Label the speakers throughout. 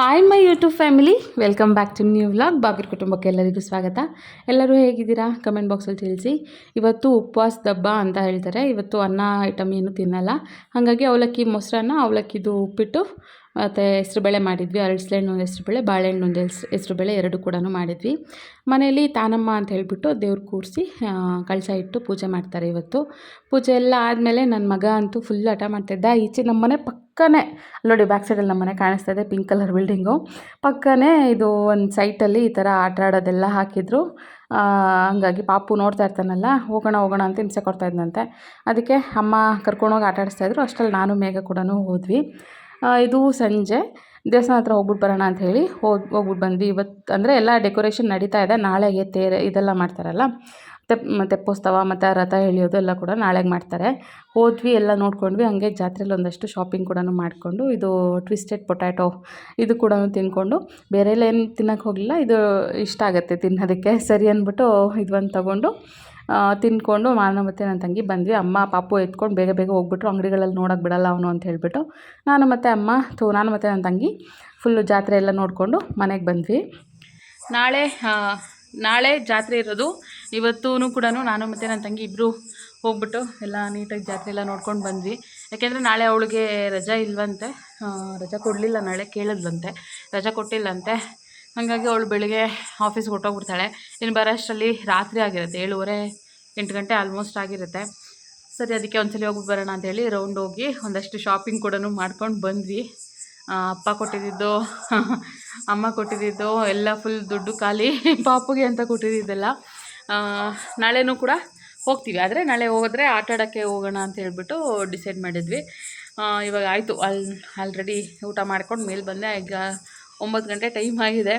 Speaker 1: Hi my YouTube family welcome back to new vlog ಬಾಗಿರ್ ಕುಟುಂಬಕ್ಕೆ ಎಲ್ಲರಿಗೂ ಸ್ವಾಗತ. ಎಲ್ಲರೂ ಹೇಗಿದ್ದೀರಾ? ಕಮೆಂಟ್ ಬಾಕ್ಸಲ್ಲಿ ತಿಳಿಸಿ. ಇವತ್ತು ಉಪವಾಸ ದಬ್ಬ ಅಂತ ಹೇಳ್ತಾರೆ. ಇವತ್ತು ಅನ್ನ ಐಟಮ್ ಏನು ತಿನ್ನಲ್ಲ. ಹಾಗಾಗಿ ಅವಲಕ್ಕಿ ಮೊಸರನ್ನ ಅವಲಕ್ಕಿದು ಉಪ್ಪಿಟ್ಟು ಮತ್ತು ಹೆಸ್ರುಬೇಳೆ ಮಾಡಿದ್ವಿ ಅರಳಿಸ್ಲೆಹಣ್ಣು ಒಂದು ಹೆಸ್ರುಬೇಳೆ, ಬಾಳೆಹಣ್ಣು ಒಂದು ಹೆಸ್ರು ಹೆಸ್ರುಬೇಳೆ ಎರಡು ಕೂಡ ಮಾಡಿದ್ವಿ. ಮನೆಯಲ್ಲಿ ತಾನಮ್ಮ ಅಂತ ಹೇಳಿಬಿಟ್ಟು ದೇವ್ರು ಕೂರಿಸಿ ಕಳಸ ಇಟ್ಟು ಪೂಜೆ ಮಾಡ್ತಾರೆ ಇವತ್ತು. ಪೂಜೆ ಎಲ್ಲ ಆದಮೇಲೆ ನನ್ನ ಮಗ ಅಂತೂ ಫುಲ್ ಹಠ ಮಾಡ್ತಿದ್ದ. ಈಚೆ ನಮ್ಮ ಮನೆ ಪಕ್ಕನೇ, ನೋಡಿ ಬ್ಯಾಕ್ ಸೈಡಲ್ಲಿ ನಮ್ಮ ಮನೆ ಕಾಣಿಸ್ತಾ ಇದೆ ಪಿಂಕ್ ಕಲರ್ ಬಿಲ್ಡಿಂಗು ಪಕ್ಕನೇ ಇದು ಒಂದು ಸೈಟಲ್ಲಿ ಈ ಥರ ಆಟ ಆಡೋದೆಲ್ಲ ಹಾಕಿದ್ರು. ಹಂಗಾಗಿ ಪಾಪು ನೋಡ್ತಾ ಇರ್ತಾನಲ್ಲ, ಹೋಗೋಣ ಹೋಗೋಣ ಅಂತ ಹಿಂಸೆ ಕೊಡ್ತಾ ಇದ್ದಂತೆ ಅದಕ್ಕೆ ಅಮ್ಮ ಕರ್ಕೊಂಡೋಗಿ ಆಟ ಆಡಿಸ್ತಾಯಿದ್ರು ಅಷ್ಟರಲ್ಲಿ ನಾನು ಮೇಘ ಕೂಡ ಹೋದ್ವಿ. ಇದು ಸಂಜೆ. ದೇವಸ್ಥಾನ ಹತ್ರ ಹೋಗ್ಬಿಟ್ಟು ಬರೋಣ ಅಂತ ಹೇಳಿ ಹೋಗಿ ಹೋಗ್ಬಿಟ್ಟು ಬಂದ್ವಿ. ಇವತ್ತು ಅಂದರೆ ಎಲ್ಲ ಡೆಕೋರೇಷನ್ ನಡೀತಾ ಇದೆ. ನಾಳೆಗೆ ತೇರೆ ಇದೆಲ್ಲ ಮಾಡ್ತಾರಲ್ಲ? ತೆಪ್ ತೆಪ್ಪೋತ್ಸವ ಮತ್ತು ರಥ ಎಳೆಯೋದು ಎಲ್ಲ ಕೂಡ ನಾಳೆಗೆ ಮಾಡ್ತಾರೆ. ಹೋದ್ವಿ, ಎಲ್ಲ ನೋಡ್ಕೊಂಡ್ವಿ. ಹಂಗೆ ಜಾತ್ರೆಯಲ್ಲಿ ಒಂದಷ್ಟು ಶಾಪಿಂಗ್ ಕೂಡ ಮಾಡಿಕೊಂಡು, ಇದು ಟ್ವಿಸ್ಟೆಡ್ ಪೊಟ್ಯಾಟೊ ಇದು ಕೂಡ ತಿನ್ಕೊಂಡು ಬೇರೆ ಎಲ್ಲ ಏನು ತಿನ್ನೋಕೆ ಹೋಗಲಿಲ್ಲ. ಇದು ಇಷ್ಟ ಆಗುತ್ತೆ ತಿನ್ನೋದಕ್ಕೆ. ಸರಿ ಅಂದ್ಬಿಟ್ಟು ಇದು ಒಂದು ತೊಗೊಂಡು ತಿಂದ್ಕೊಂಡು ನಾನು ಮತ್ತು ನನ್ನ ತಂಗಿ ಬಂದ್ವಿ. ಅಮ್ಮ, ಪಾಪು ಎತ್ಕೊಂಡು ಬೇಗ ಬೇಗ ಹೋಗ್ಬಿಟ್ರು. ಅಂಗಡಿಗಳಲ್ಲಿ ನೋಡೋಕೆ ಬಿಡಲ್ಲ ಅವನು ಅಂತ ಹೇಳಿಬಿಟ್ಟು ನಾನು ಮತ್ತು ಅಮ್ಮ ಥೂ ನಾನು ಮತ್ತು ನನ್ನ ತಂಗಿ ಫುಲ್ಲು ಜಾತ್ರೆ ಎಲ್ಲ ನೋಡಿಕೊಂಡು ಮನೆಗೆ ಬಂದ್ವಿ. ನಾಳೆ ನಾಳೆ ಜಾತ್ರೆ ಇರೋದು. ಇವತ್ತೂ ಕೂಡ ನಾನು ಮತ್ತು ನನ್ನ ತಂಗಿ ಇಬ್ಬರು ಹೋಗ್ಬಿಟ್ಟು ಎಲ್ಲ ನೀಟಾಗಿ ಜಾತ್ರೆ ಎಲ್ಲ ನೋಡ್ಕೊಂಡು ಬಂದ್ವಿ. ಯಾಕೆಂದರೆ ನಾಳೆ ಅವಳಿಗೆ ರಜಾ ಇಲ್ವಂತೆ. ರಜಾ ಕೊಡಲಿಲ್ಲ ನಾಳೆ ಕೇಳಿದ್ಲಂತೆ. ರಜಾ ಕೊಟ್ಟಿಲ್ಲಂತೆ. ಹಾಗಾಗಿ ಅವಳು ಬೆಳಿಗ್ಗೆ ಆಫೀಸ್ಗೆ ಹೊಟ್ಟೋಗ್ಬಿಡ್ತಾಳೆ ಇನ್ನು ಬರೋ ಅಷ್ಟರಲ್ಲಿ ರಾತ್ರಿ ಆಗಿರುತ್ತೆ, ಏಳುವರೆ ಎಂಟು ಗಂಟೆ ಆಲ್ಮೋಸ್ಟ್ ಆಗಿರುತ್ತೆ. ಸರಿ, ಅದಕ್ಕೆ ಒಂದ್ಸಲಿ ಹೋಗಿ ಬರೋಣ ಅಂತೇಳಿ ರೌಂಡ್ ಹೋಗಿ ಒಂದಷ್ಟು ಶಾಪಿಂಗ್ ಕೂಡ ಮಾಡ್ಕೊಂಡು ಬಂದ್ವಿ. ಅಪ್ಪ ಕೊಟ್ಟಿದ್ದು, ಅಮ್ಮ ಕೊಟ್ಟಿದ್ದು, ಎಲ್ಲ ಫುಲ್ ದುಡ್ಡು ಖಾಲಿ. ಪಾಪುಗೆ ಅಂತ ಕೊಟ್ಟಿದ್ದಿದ್ದೆಲ್ಲ. ನಾಳೆನೂ ಕೂಡ ಹೋಗ್ತೀವಿ. ಆದರೆ ನಾಳೆ ಹೋದ್ರೆ ಆಟಾಡೋಕ್ಕೆ ಹೋಗೋಣ ಅಂತ ಹೇಳಿಬಿಟ್ಟು ಡಿಸೈಡ್ ಮಾಡಿದ್ವಿ. ಇವಾಗ ಆಯಿತು. ಅಲ್ಲಿ ಆಲ್ರೆಡಿ ಊಟ ಮಾಡ್ಕೊಂಡು ಮೇಲೆ ಬಂದೆ. ಈಗ ಒಂಬತ್ತು ಗಂಟೆ ಟೈಮ್ ಆಗಿದೆ.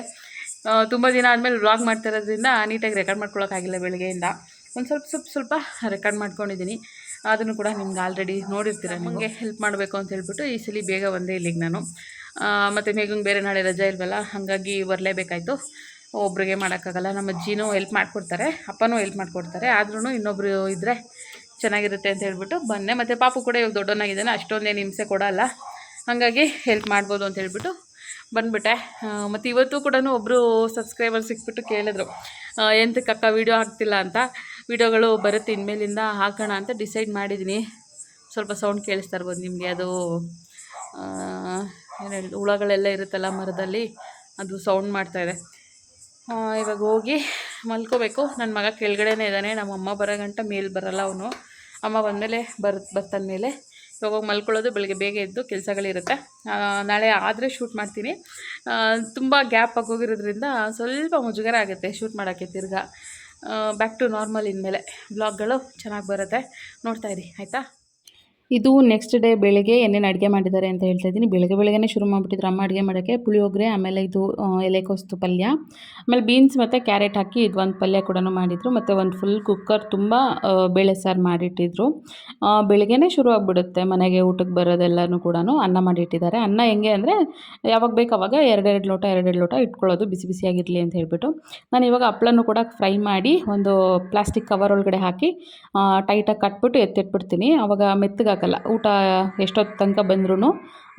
Speaker 1: ತುಂಬ ದಿನ ಆದಮೇಲೆ ವ್ಲಾಗ್ ಮಾಡ್ತಾ ಇರೋದ್ರಿಂದ ನೀಟಾಗಿ ರೆಕಾರ್ಡ್ ಮಾಡ್ಕೊಳ್ಳೋಕ್ಕಾಗಿಲ್ಲ ಬೆಳಗ್ಗೆಯಿಂದ. ಒಂದು ಸ್ವಲ್ಪ ಸ್ವಲ್ಪ ಸ್ವಲ್ಪ ರೆಕಾರ್ಡ್ ಮಾಡ್ಕೊಂಡಿದ್ದೀನಿ. ಅದನ್ನು ಕೂಡ ನಿಮ್ಗೆ ಆಲ್ರೆಡಿ ನೋಡಿರ್ತೀರ ನಿಮಗೆ ಹೆಲ್ಪ್ ಮಾಡಬೇಕು ಅಂತ ಹೇಳ್ಬಿಟ್ಟು ಈ ಸಲ ಬೇಗ ಒಂದೇ ಇಲ್ಲಿಗೆ ನಾನು. ಮತ್ತು ಮೇಗಂಗೆ ಬೇರೆ ನಾಳೆ ರಜೆ ಇಲ್ವಲ್ಲ ಹಾಗಾಗಿ ಬರಲೇಬೇಕಾಯ್ತು. ಒಬ್ರಿಗೆ ಮಾಡೋಕ್ಕಾಗಲ್ಲ. ನಮ್ಮ ಅಜ್ಜಿನೂ ಹೆಲ್ಪ್ ಮಾಡಿಕೊಡ್ತಾರೆ ಅಪ್ಪನೂ ಹೆಲ್ಪ್ ಮಾಡಿಕೊಡ್ತಾರೆ. ಆದ್ರೂ ಇನ್ನೊಬ್ರು ಇದ್ದರೆ ಚೆನ್ನಾಗಿರುತ್ತೆ ಅಂತ ಹೇಳ್ಬಿಟ್ಟು ಬಂದೆ. ಮತ್ತು ಪಾಪು ಕೂಡ ಇವಾಗ ದೊಡ್ಡವನಾಗಿದ್ದಾನೆ ಅಷ್ಟೊಂದೇನು ಹಿಂಸೆ ಕೊಡಲ್ಲ. ಹಾಗಾಗಿ ಹೆಲ್ಪ್ ಮಾಡ್ಬೋದು ಅಂತ ಹೇಳ್ಬಿಟ್ಟು ಬಂದ್ಬಿಟ್ಟೆ. ಮತ್ತು ಇವತ್ತು ಕೂಡ ಒಬ್ಬರು ಸಬ್ಸ್ಕ್ರೈಬರ್ ಸಿಕ್ಬಿಟ್ಟು ಕೇಳಿದ್ರು. ಎಂತಕ್ಕೆ ಅಕ್ಕ ವೀಡಿಯೋ ಹಾಕ್ತಿಲ್ಲ ಅಂತ? ವೀಡಿಯೋಗಳು ಬರುತ್ತೆ, ಇನ್ಮೇಲಿಂದ ಹಾಕೋಣ ಅಂತ ಡಿಸೈಡ್ ಮಾಡಿದ್ದೀನಿ ಸ್ವಲ್ಪ ಸೌಂಡ್ ಕೇಳಿಸ್ತಾ ಇರ್ಬೋದು ನಿಮಗೆ. ಅದು ಏನು ಹೇಳಿ, ಹುಳಗಳೆಲ್ಲ ಇರುತ್ತಲ್ಲ ಮರದಲ್ಲಿ, ಅದು ಸೌಂಡ್ ಮಾಡ್ತಾಯಿದೆ ಇವಾಗ ಹೋಗಿ ಮಲ್ಕೋಬೇಕು. ನನ್ನ ಮಗ ಕೆಳಗಡೆನೇ ಇದ್ದಾನೆ. ನಮ್ಮ ಅಮ್ಮ ಬರೋ ಗಂಟ ಮೇಲೆ ಬರಲ್ಲ ಅವನು. ಅಮ್ಮ ಬಂದಮೇಲೆ ಬರ್ ಬರ್ತಾನ ಮೇಲೆ ಇವಾಗ ಹೋಗಿ ಮಲ್ಕೊಳ್ಳೋದು, ಬೆಳಗ್ಗೆ ಬೇಗ ಎದ್ದು ಕೆಲಸಗಳಿರುತ್ತೆ. ನಾಳೆ ಆದರೆ ಶೂಟ್ ಮಾಡ್ತೀನಿ. ತುಂಬ ಗ್ಯಾಪ್ ಆಗೋಗಿರೋದ್ರಿಂದ ಸ್ವಲ್ಪ ಮುಜುಗರ ಆಗುತ್ತೆ ಶೂಟ್ ಮಾಡೋಕ್ಕೆ ತಿರ್ಗಾ. ಬ್ಯಾಕ್ ಟು ನಾರ್ಮಲ್ ಇನ್ಮೇಲೆ. ಬ್ಲಾಗ್ಗಳು ಚೆನ್ನಾಗಿ ಬರುತ್ತೆ. ನೋಡ್ತಾ ಇರಿ, ಆಯಿತಾ? ಇದು ನೆಕ್ಸ್ಟ್ ಡೇ ಬೆಳಗ್ಗೆ ಏನೇನು ಅಡುಗೆ ಮಾಡಿದ್ದಾರೆ ಅಂತ ಹೇಳ್ತಾ ಇದ್ದೀನಿ. ಬೆಳಗ್ಗೆ ಬೆಳಗ್ಗೆ ಶುರು ಮಾಡಿಬಿಟ್ಟಿದ್ರು ಅಮ್ಮ ಅಡುಗೆ ಮಾಡೋಕ್ಕೆ. ಪುಳಿಯೋಗರೆ, ಆಮೇಲೆ ಇದು ಎಲೆಕೋಸ್ತು ಎಲೆಕೋಸು ಪಲ್ಯ. ಆಮೇಲೆ ಬೀನ್ಸ್ ಮತ್ತು ಕ್ಯಾರೆಟ್ ಹಾಕಿ ಇದು ಒಂದು ಪಲ್ಯ ಕೂಡ ಮಾಡಿದರು. ಮತ್ತು ಒಂದು ಫುಲ್ ಕುಕ್ಕರ್ ತುಂಬ ಬೇಳೆ ಸಾರು ಮಾಡಿಟ್ಟಿದ್ರು. ಬೆಳಗ್ಗೆನೇ ಶುರು ಆಗಿಬಿಡುತ್ತೆ ಮನೆಗೆ ಊಟಕ್ಕೆ ಬರೋದೆಲ್ಲನೂ ಕೂಡ ಅನ್ನ ಮಾಡಿಟ್ಟಿದ್ದಾರೆ. ಅನ್ನ ಹೆಂಗೆ ಅಂದರೆ, ಯಾವಾಗ ಬೇಕು ಅವಾಗ ಎರಡೆರಡು ಲೋಟ ಎರಡೆರಡು ಲೋಟ ಇಟ್ಕೊಳ್ಳೋದು. ಬಿಸಿ ಬಿಸಿಯಾಗಿರಲಿ ಅಂತ ಹೇಳ್ಬಿಟ್ಟು. ನಾನು ಇವಾಗ ಹಪ್ಪಳನ್ನು ಕೂಡ ಫ್ರೈ ಮಾಡಿ ಒಂದು ಪ್ಲಾಸ್ಟಿಕ್ ಕವರ್ ಒಳಗಡೆ ಹಾಕಿ ಟೈಟಾಗಿ ಕಟ್ಬಿಟ್ಟು ಎತ್ತಿಟ್ಬಿಡ್ತೀನಿ ಅವಾಗ ಮೆತ್ತಗಾಗಲ್ಲ ಊಟ ಎಷ್ಟೊತ್ತು ತನಕ ಬಂದ್ರೂ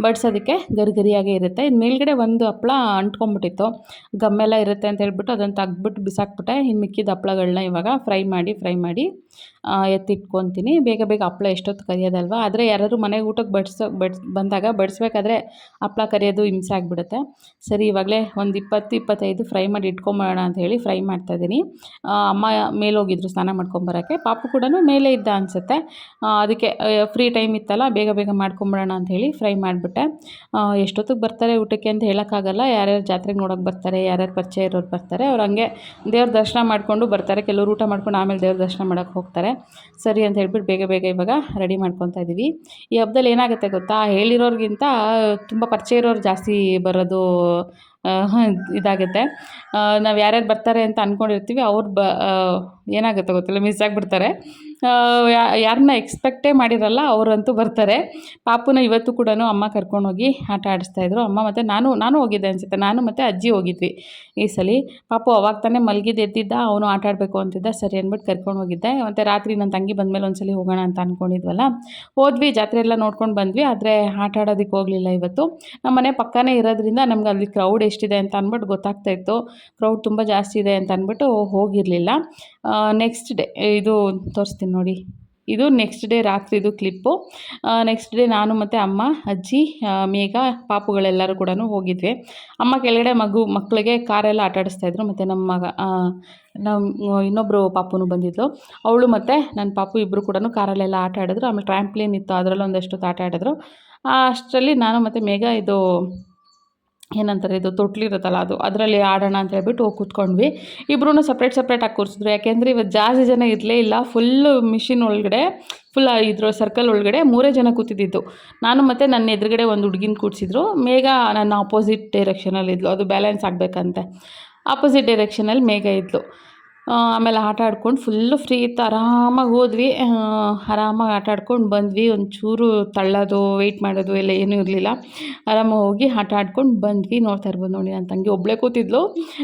Speaker 1: ಬಡ್ಸೋದಕ್ಕೆ ಗರಿ ಗರಿಯಾಗೇ ಇರುತ್ತೆ. ಇನ್ನು ಮೇಲ್ಗಡೆ ಒಂದು ಹಪ್ಪಳ ಅಂಟ್ಕೊಂಬಿಟ್ಟಿತ್ತು ಗಮ್ಮೆಲ್ಲ ಇರುತ್ತೆ ಅಂತ ಹೇಳ್ಬಿಟ್ಟು ಅದನ್ನು ತೆಗ್ದ್ಬಿಟ್ಟು ಬಿಸಾಕ್ಬಿಟ್ಟೆ. ಇನ್ನು ಮಿಕ್ಕಿದ ಹಪ್ಳಗಳನ್ನ ಇವಾಗ ಫ್ರೈ ಮಾಡಿ ಫ್ರೈ ಮಾಡಿ ಎತ್ತಿಟ್ಕೊತೀನಿ. ಬೇಗ ಬೇಗ ಹಪ್ಪಳ ಎಷ್ಟೊತ್ತು ಕರಿಯೋದಲ್ವ? ಆದರೆ ಯಾರಾದರೂ ಮನೆಗೆ ಊಟಕ್ಕೆ ಬಡ್ಸೋ, ಬಡ್ಸ್, ಬಂದಾಗ ಬಡಿಸ್ಬೇಕಾದ್ರೆ ಹಪ್ಪಳ ಕರಿಯೋದು ಹಿಂಸೆ ಆಗಿಬಿಡುತ್ತೆ. ಸರಿ, ಇವಾಗಲೇ ಒಂದು ಇಪ್ಪತ್ತು, ಇಪ್ಪತ್ತೈದು ಫ್ರೈ ಮಾಡಿ ಇಟ್ಕೊಂಬೋಣ ಅಂತ ಹೇಳಿ ಫ್ರೈ ಮಾಡ್ತಾಯಿದ್ದೀನಿ ಅಮ್ಮ ಮೇಲೆ ಹೋಗಿದ್ರು ಸ್ನಾನ ಮಾಡ್ಕೊಂಬರೋಕ್ಕೆ ಪಾಪು ಕೂಡ ಮೇಲೆ ಇದ್ದ ಅನಿಸುತ್ತೆ. ಅದಕ್ಕೆ ಫ್ರೀ ಟೈಮ್ ಇತ್ತಲ್ಲ, ಬೇಗ ಬೇಗ ಮಾಡ್ಕೊಂಬಿಡೋಣ ಅಂತ ಹೇಳಿ ಫ್ರೈ ಮಾಡಿಬಿಟ್ಟೆ ಎಷ್ಟೊತ್ತಿಗೆ ಬರ್ತಾರೆ ಊಟಕ್ಕೆ ಅಂತ ಹೇಳೋಕ್ಕಾಗಲ್ಲ. ಯಾರ್ಯಾರು ಜಾತ್ರೆಗೆ ನೋಡೋಕೆ ಬರ್ತಾರೆ, ಯಾರ್ಯಾರು ಪರಿಚಯ ಇರೋರು ಬರ್ತಾರೆ, ಅವ್ರು ಹಂಗೆ ದೇವ್ರ ದರ್ಶನ ಮಾಡಿಕೊಂಡು ಬರ್ತಾರೆ. ಕೆಲವರು ಊಟ ಮಾಡ್ಕೊಂಡು ಆಮೇಲೆ ದೇವ್ರ ದರ್ಶನ ಮಾಡೋಕ್ಕೆ ಹೋಗ್ತಾರೆ. ಸರಿ ಅಂತ ಹೇಳ್ಬಿಟ್ಟು ಬೇಗ ಬೇಗ ಇವಾಗ ರೆಡಿ ಮಾಡ್ಕೊತಾ ಇದ್ದೀವಿ ಈ ಹಬ್ಬದಲ್ಲಿ ಏನಾಗುತ್ತೆ ಗೊತ್ತಾ? ಹೇಳಿರೋರ್ಗಿಂತ ತುಂಬ ಪರಿಚಯ ಇರೋರು ಜಾಸ್ತಿ ಬರೋದು ಇದಾಗುತ್ತೆ. ನಾವು ಯಾರ್ಯಾರು ಬರ್ತಾರೆ ಅಂತ ಅಂದ್ಕೊಂಡಿರ್ತೀವಿ ಅವ್ರು ಬ ಏನಾಗುತ್ತೋ ಗೊತ್ತಿಲ್ಲ ಮಿಸ್ ಆಗಿಬಿಡ್ತಾರೆ. ಯಾರನ್ನ ಎಕ್ಸ್ಪೆಕ್ಟೇ ಮಾಡಿರಲ್ಲ, ಅವರಂತೂ ಬರ್ತಾರೆ. ಪಾಪುನ ಇವತ್ತು ಕೂಡ ಅಮ್ಮ ಕರ್ಕೊಂಡೋಗಿ ಆಟ ಆಡಿಸ್ತಾಯಿದ್ರು ಅಮ್ಮ ಮತ್ತು ನಾನು ನಾನು ಹೋಗಿದ್ದೆ ಅನಿಸುತ್ತೆ. ನಾನು ಮತ್ತು ಅಜ್ಜಿ ಹೋಗಿದ್ವಿ ಈ ಸಲ. ಪಾಪು ಅವಾಗ ತಾನೇ ಮಲಗಿದ್ದು ಎದ್ದಿದ್ದ, ಅವನು ಆಟ ಆಡಬೇಕು ಅಂತಿದ್ದ, ಸರಿ ಅಂದ್ಬಿಟ್ಟು ಕರ್ಕೊಂಡು ಹೋಗಿದ್ದೆ. ಮತ್ತು ರಾತ್ರಿ ನನ್ನ ತಂಗಿ ಬಂದಮೇಲೆ ಸಲ ಹೋಗೋಣ ಅಂತ ಅಂದ್ಕೊಂಡಿದ್ವಲ್ಲ ಹೋದ್ವಿ, ಜಾತ್ರೆ ಎಲ್ಲ ನೋಡ್ಕೊಂಡು ಬಂದ್ವಿ, ಆದರೆ ಆಟ ಆಡೋದಕ್ಕೆ ಹೋಗಲಿಲ್ಲ ಇವತ್ತು. ನಮ್ಮ ಮನೆ ಪಕ್ಕನೇ ಇರೋದ್ರಿಂದ ನಮ್ಗೆ ಅಲ್ಲಿ ಕ್ರೌಡ್ ಎಷ್ಟಿದೆ ಅಂತ ಅಂದ್ಬಿಟ್ಟು ಗೊತ್ತಾಗ್ತಾ ಇತ್ತು. ಕ್ರೌಡ್ ತುಂಬ ಜಾಸ್ತಿ ಇದೆ ಅಂತ ಅಂದ್ಬಿಟ್ಟು ಹೋಗಿರಲಿಲ್ಲ. ನೆಕ್ಸ್ಟ್ ಡೇ ಇದು ತೋರಿಸ್ತೀನಿ ನೋಡಿ. ಇದು ನೆಕ್ಸ್ಟ್ ಡೇ ರಾತ್ರಿದು ಕ್ಲಿಪ್ಪು ನೆಕ್ಸ್ಟ್ ಡೇ ನಾನು ಮತ್ತು ಅಮ್ಮ, ಅಜ್ಜಿ ಮೇಘ, ಪಾಪುಗಳೆಲ್ಲರೂ ಕೂಡ ಹೋಗಿದ್ವಿ. ಅಮ್ಮ ಕೆಳಗಡೆ ಮಗು ಮಕ್ಕಳಿಗೆ ಕಾರೆಲ್ಲ ಆಟ ಆಡಿಸ್ತಾಯಿದ್ರು ಮತ್ತು ನಮ್ಮ ಮಗ ನಮ್ಮ ಇನ್ನೊಬ್ಬರು ಪಾಪುನು ಬಂದಿದ್ಲು. ಅವಳು ಮತ್ತು ನನ್ನ ಪಾಪು ಇಬ್ಬರು ಕೂಡ ಕಾರಲ್ಲೆಲ್ಲ ಆಟ ಆಡಿದ್ರು. ಆಮೇಲೆ ಟ್ರ್ಯಾಂಪ್ಲಿನ್ ಇತ್ತು. ಅದರಲ್ಲೊಂದಷ್ಟು ಆಟ ಆಡಿದ್ರು. ಅಷ್ಟರಲ್ಲಿ ನಾನು ಮತ್ತು ಮೇಘ ಇದು ಏನಂತಾರೆ ಇದು ತೊಟ್ಲಿರುತ್ತಲ್ಲ ಅದು, ಅದರಲ್ಲಿ ಆಡೋಣ ಅಂತ ಹೇಳ್ಬಿಟ್ಟು ಹೋಗಿ ಕೂತ್ಕೊಂಡ್ವಿ. ಇಬ್ಬರೂ ಸಪ್ರೇಟ್ ಸಪ್ರೇಟಾಗಿ ಕೂರಿಸಿದ್ರು. ಯಾಕೆಂದರೆ ಇವತ್ತು ಜಾಸ್ತಿ ಜನ ಇರಲೇ ಇಲ್ಲ ಫುಲ್ಲು ಮಿಷಿನ್ ಒಳಗಡೆ ಫುಲ್ ಇದ್ರ ಸರ್ಕಲ್ ಒಳಗಡೆ ಮೂರೇ ಜನ ಕೂತಿದ್ದಿದ್ದು. ನಾನು ಮತ್ತು ನನ್ನ ಎದುರುಗಡೆ ಒಂದು ಹುಡುಗಿನ ಕೂಡಿಸಿದ್ರು. ಮೇಘ ನನ್ನ ಆಪೋಸಿಟ್ ಡೈರೆಕ್ಷನಲ್ಲಿ ಇದ್ಲು. ಅದು ಬ್ಯಾಲೆನ್ಸ್ ಆಗಬೇಕಂತೆ. ಆಪೋಸಿಟ್ ಡೈರೆಕ್ಷನಲ್ಲಿ ಮೇಘ ಇದ್ಲು. ಆಮೇಲೆ ಆಟ ಆಡ್ಕೊಂಡು ಫುಲ್ಲು ಫ್ರೀ ಇತ್ತು. ಆರಾಮಾಗಿ ಹೋದ್ವಿ. ಆರಾಮಾಗಿ ಆಟ ಆಡ್ಕೊಂಡು ಬಂದ್ವಿ. ಒಂಚೂರು ತಳ್ಳೋದು ವೆಯ್ಟ್ ಮಾಡೋದು ಎಲ್ಲ ಏನೂ ಇರಲಿಲ್ಲ. ಆರಾಮಾಗಿ ಹೋಗಿ ಆಟ ಆಡ್ಕೊಂಡು ಬಂದ್ವಿ. ನೋಡ್ತಾ ಇರ್ಬೋದು ನೋಡಿ ನನ್ನ ತಂಗಿ ಒಬ್ಬಳೇ ಕೂತಿದ್ಲು.